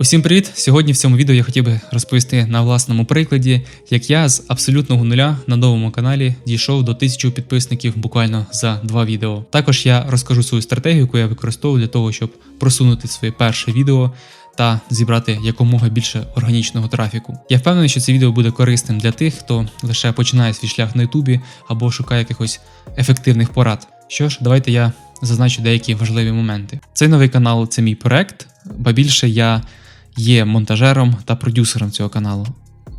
Усім привіт! Сьогодні в цьому відео я хотів би розповісти на власному прикладі, як я з абсолютного нуля на новому каналі дійшов до 1000 підписників буквально за два відео. Також я розкажу свою стратегію, яку я використовую для того, щоб просунути своє перше відео та зібрати якомога більше органічного трафіку. Я впевнений, що це відео буде корисним для тих, хто лише починає свій шлях на Ютубі або шукає якихось ефективних порад. Що ж, давайте я зазначу деякі важливі моменти. Цей новий канал це мій проект, ба більше я є монтажером та продюсером цього каналу,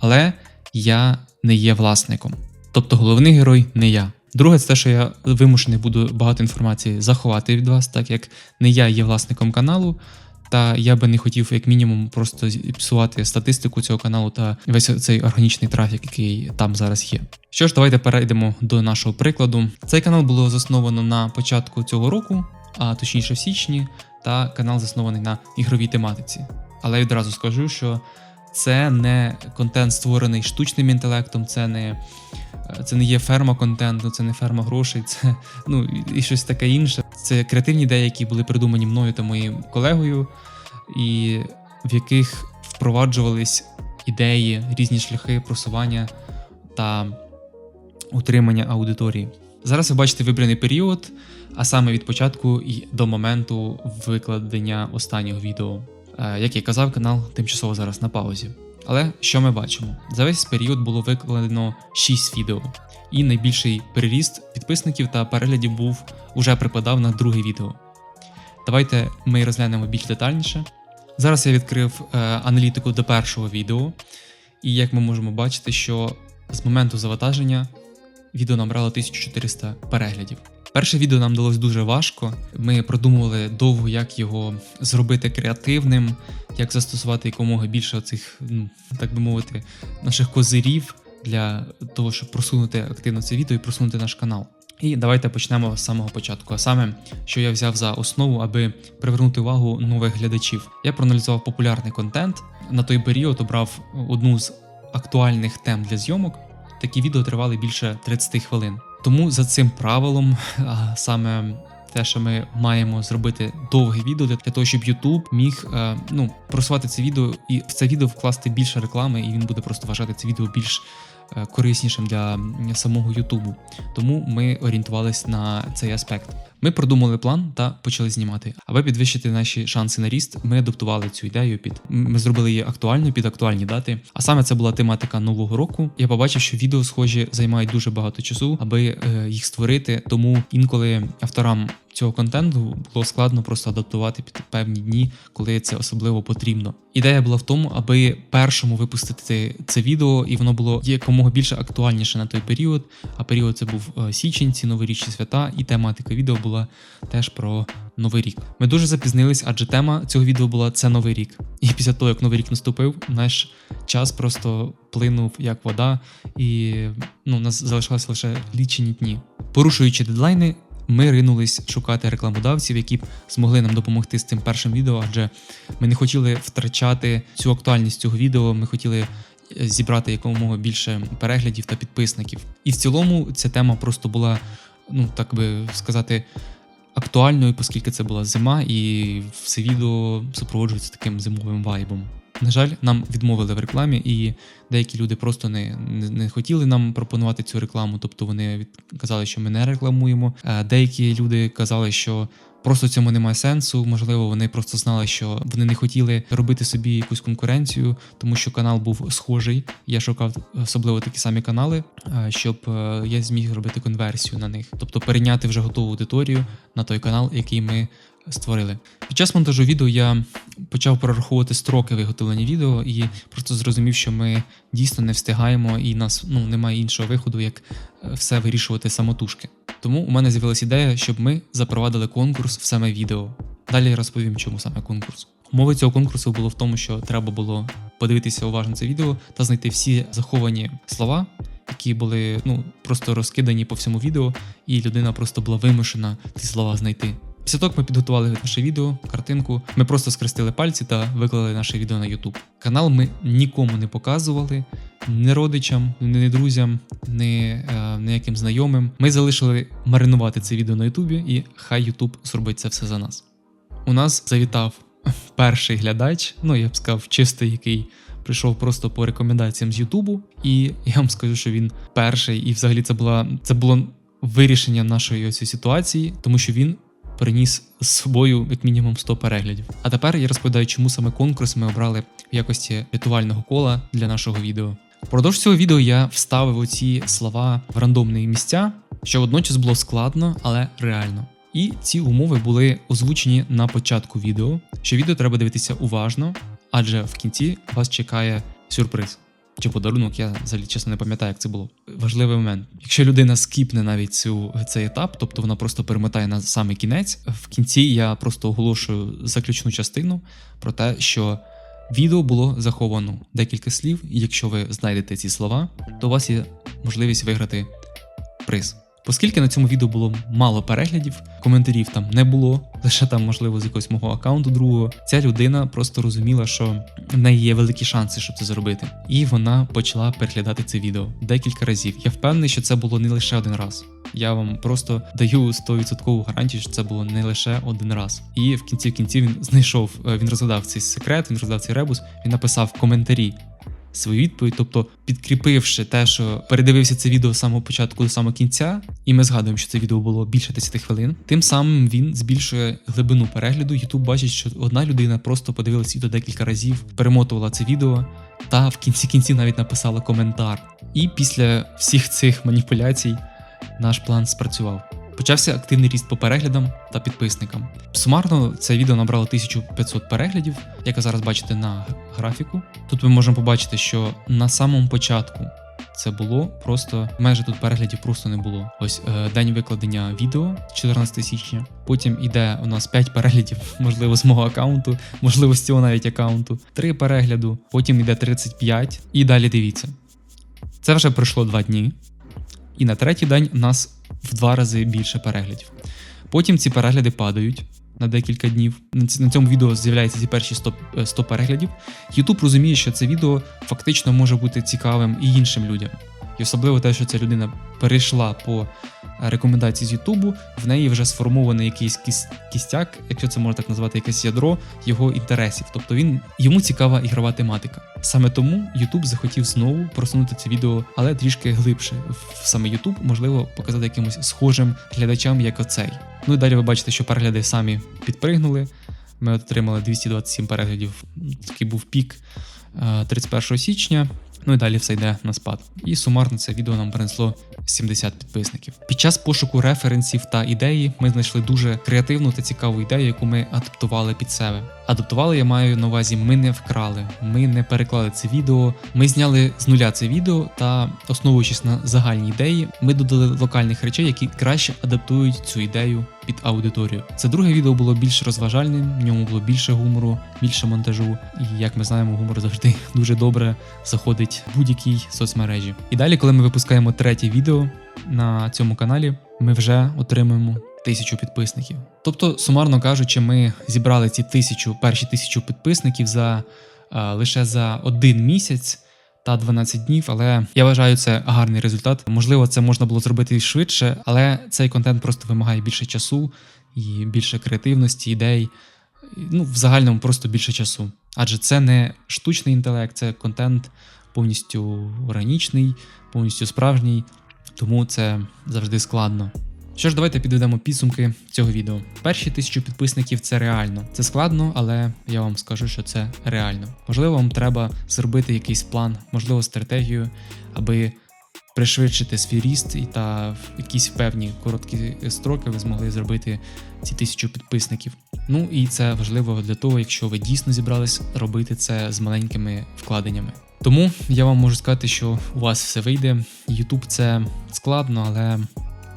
але я не є власником. Тобто головний герой не я. Друге, це те, що я вимушений буду багато інформації заховати від вас, так як не я є власником каналу, та я би не хотів, як мінімум, просто псувати статистику цього каналу та весь цей органічний трафік, який там зараз є. Що ж, давайте перейдемо до нашого прикладу. Цей канал було засновано на початку цього року, а точніше в січні, та канал заснований на ігровій тематиці. Але я відразу скажу, що це не контент створений штучним інтелектом, це не це не є ферма контенту, це не ферма грошей, це ну і щось таке інше. Це креативні ідеї, які були придумані мною та моїм колегою, і в яких впроваджувались ідеї, різні шляхи просування та утримання аудиторії. Зараз ви бачите вибраний період, а саме від початку і до моменту викладення останнього відео. Е, Як я казав, канал тимчасово зараз на паузі. Але що ми бачимо? За весь період було викладено 6 відео, і найбільший переріст підписників та переглядів був уже припадав на друге відео. Давайте ми розглянемо більш детальніше. Зараз я відкрив е, аналітику до першого відео, і як ми можемо бачити, що з моменту завантаження відео набрало 1400 переглядів. Перше відео нам далось дуже важко. Ми продумували довго, як його зробити креативним, як застосувати якомога більше цих, ну так би мовити, наших козирів для того, щоб просунути активно це відео і просунути наш канал. І давайте почнемо з самого початку. А саме, що я взяв за основу, аби привернути увагу нових глядачів. Я проаналізував популярний контент. На той період обрав одну з актуальних тем для зйомок. Такі відео тривали більше 30 хвилин. Тому за цим правилом, а саме те, що ми маємо зробити довге відео для того, щоб YouTube міг е, ну, просувати це відео і в це відео вкласти більше реклами, і він буде просто вважати це відео більш кориснішим для самого Ютубу. Тому ми орієнтувалися на цей аспект. Ми продумали план та почали знімати. Аби підвищити наші шанси на ріст, ми адаптували цю ідею під ми зробили її актуальною під актуальні дати. А саме це була тематика нового року. Я побачив, що відео схожі займають дуже багато часу, аби е, їх створити. Тому інколи авторам цього контенту було складно просто адаптувати під певні дні, коли це особливо потрібно. Ідея була в тому, аби першому випустити це відео, і воно було якомога більше актуальніше на той період. А період це був е, січень, ці новорічні свята, і тематика відео була теж про новий рік. Ми дуже запізнились, адже тема цього відео була це новий рік. І після того, як новий рік наступив, наш час просто плинув як вода, і ну, у нас залишалося лише лічені дні. Порушуючи дедлайни, ми ринулись шукати рекламодавців, які б змогли нам допомогти з цим першим відео, адже ми не хотіли втрачати цю актуальність цього відео. Ми хотіли е, зібрати якомога більше переглядів та підписників. І в цілому ця тема просто була, ну так би сказати. Актуальною, оскільки це була зима, і все відео супроводжується таким зимовим вайбом. На жаль, нам відмовили в рекламі, і деякі люди просто не не, не хотіли нам пропонувати цю рекламу. Тобто вони казали, що ми не рекламуємо. А деякі люди казали, що просто цьому немає сенсу. Можливо, вони просто знали, що вони не хотіли робити собі якусь конкуренцію, тому що канал був схожий. Я шукав особливо такі самі канали, щоб я зміг робити конверсію на них, тобто перейняти вже готову аудиторію на той канал, який ми створили. Під час монтажу відео я почав прораховувати строки виготовлення відео і просто зрозумів, що ми дійсно не встигаємо, і нас ну немає іншого виходу, як е, все вирішувати самотужки. Тому у мене з'явилася ідея, щоб ми запровадили конкурс в саме відео. Далі я розповім, чому саме конкурс. Умови цього конкурсу було в тому, що треба було подивитися уважно це відео та знайти всі заховані слова, які були ну просто розкидані по всьому відео, і людина просто була вимушена ці слова знайти. Після ми підготували наше відео, картинку, ми просто скрестили пальці та виклали наше відео на YouTube. Канал ми нікому не показували, ні родичам, ні друзям, ні е, ніяким знайомим. Ми залишили маринувати це відео на YouTube і хай YouTube зробить це все за нас. У нас завітав перший глядач, ну я б сказав, чистий, який прийшов просто по рекомендаціям з Ютубу. І я вам скажу, що він перший, і взагалі це була це було вирішення нашої цієї ситуації, тому що він приніс з собою як мінімум 100 переглядів. А тепер я розповідаю, чому саме конкурс ми обрали в якості рятувального кола для нашого відео. Впродовж цього відео я вставив оці слова в рандомні місця, що водночас було складно, але реально. І ці умови були озвучені на початку відео, що відео треба дивитися уважно, адже в кінці вас чекає сюрприз. Чи подарунок, я взагалі чесно не пам'ятаю, як це було. Важливий момент. Якщо людина скіпне навіть цю цей етап, тобто вона просто перемотає на самий кінець. В кінці я просто оголошую заключну частину про те, що відео було заховано декілька слів, і якщо ви знайдете ці слова, то у вас є можливість виграти приз. Оскільки на цьому відео було мало переглядів, коментарів там не було, лише там, можливо, з якогось мого аккаунту другого, ця людина просто розуміла, що в неї є великі шанси, щоб це зробити. І вона почала переглядати це відео декілька разів. Я впевнений, що це було не лише один раз. Я вам просто даю 100% гарантію, що це було не лише один раз. І в кінці в кінці він знайшов, е, він розгадав цей секрет, він розгадав цей ребус, він написав коментарі свою відповідь, тобто підкріпивши те, що передивився це відео з самого початку до самого кінця, і ми згадуємо, що це відео було більше 10 хвилин. Тим самим він збільшує глибину перегляду. Ютуб бачить, що одна людина просто подивилась відео декілька разів, перемотувала це відео. Та в кінці кінці навіть написала коментар. І після всіх цих маніпуляцій наш план спрацював. Почався активний ріст по переглядам та підписникам. Сумарно це відео набрало 1500 переглядів, як ви зараз бачите на графіку. Тут ми можемо побачити, що на самому початку це було просто майже тут переглядів просто не було. Ось е, день викладення відео 14 січня. Потім іде у нас 5 переглядів, можливо, з мого аккаунту, можливо, з цього навіть аккаунту, 3 перегляду, потім іде 35 і далі дивіться. Це вже пройшло 2 дні. І на третій день у нас в два рази більше переглядів. Потім ці перегляди падають на декілька днів. На цьому відео з'являються ці перші 100, е, 100 переглядів. YouTube розуміє, що це відео фактично може бути цікавим і іншим людям. І особливо те, що ця людина перейшла по е, рекомендації з Ютубу, в неї вже сформований якийсь кіс- кістяк, якщо це можна так назвати, якесь ядро його інтересів. Тобто він йому цікава ігрова тематика. Саме тому YouTube захотів знову просунути це відео, але трішки глибше. В саме YouTube можливо показати якимось схожим глядачам, як оцей. Ну і далі ви бачите, що перегляди самі підпригнули. Ми отримали 227 переглядів. Такий був пік е, 31 січня. Ну і далі все йде на спад. І сумарно це відео нам принесло 70 підписників. Під час пошуку референсів та ідеї ми знайшли дуже креативну та цікаву ідею, яку ми адаптували під себе. Адаптували я маю на увазі, ми не вкрали, ми не переклали це відео. Ми зняли з нуля це відео та, основуючись на загальній ідеї, ми додали локальних речей, які краще адаптують цю ідею під аудиторію. Це друге відео було більш розважальним, в ньому було більше гумору, більше монтажу. І як ми знаємо, гумор завжди дуже добре заходить в будь-якій соцмережі. І далі, коли ми випускаємо третє відео на цьому каналі, ми вже отримуємо тисячу підписників. Тобто, сумарно кажучи, ми зібрали ці тисячу перші тисячу підписників за а, лише за один місяць. Та 12 днів, але я вважаю це гарний результат. Можливо, це можна було зробити швидше, але цей контент просто вимагає більше часу і більше креативності, ідей. Ну, в загальному просто більше часу. Адже це не штучний інтелект, це контент повністю органічний, повністю справжній, тому це завжди складно. Що ж, давайте підведемо підсумки цього відео. Перші тисячу підписників це реально. Це складно, але я вам скажу, що це реально. Можливо, вам треба зробити якийсь план, можливо, стратегію, аби пришвидшити свій ріст і та в якісь певні короткі строки ви змогли зробити ці тисячу підписників. Ну і це важливо для того, якщо ви дійсно зібрались робити це з маленькими вкладеннями. Тому я вам можу сказати, що у вас все вийде. YouTube це складно, але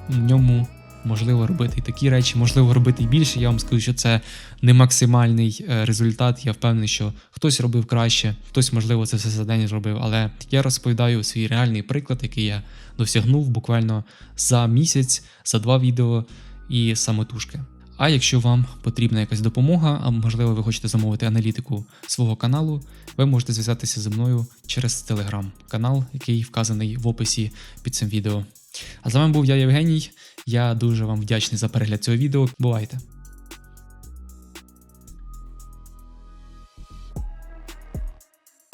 в ньому можливо робити і такі речі, можливо робити і більше. Я вам скажу, що це не максимальний е, результат. Я впевнений, що хтось робив краще, хтось, можливо, це все за день зробив. Але я розповідаю свій реальний приклад, який я досягнув буквально за місяць, за два відео і самотужки. А якщо вам потрібна якась допомога, а можливо, ви хочете замовити аналітику свого каналу, ви можете зв'язатися зі мною через телеграм-канал, який вказаний в описі під цим відео. А з вами був я, Євгеній. Я дуже вам вдячний за перегляд цього відео. Бувайте!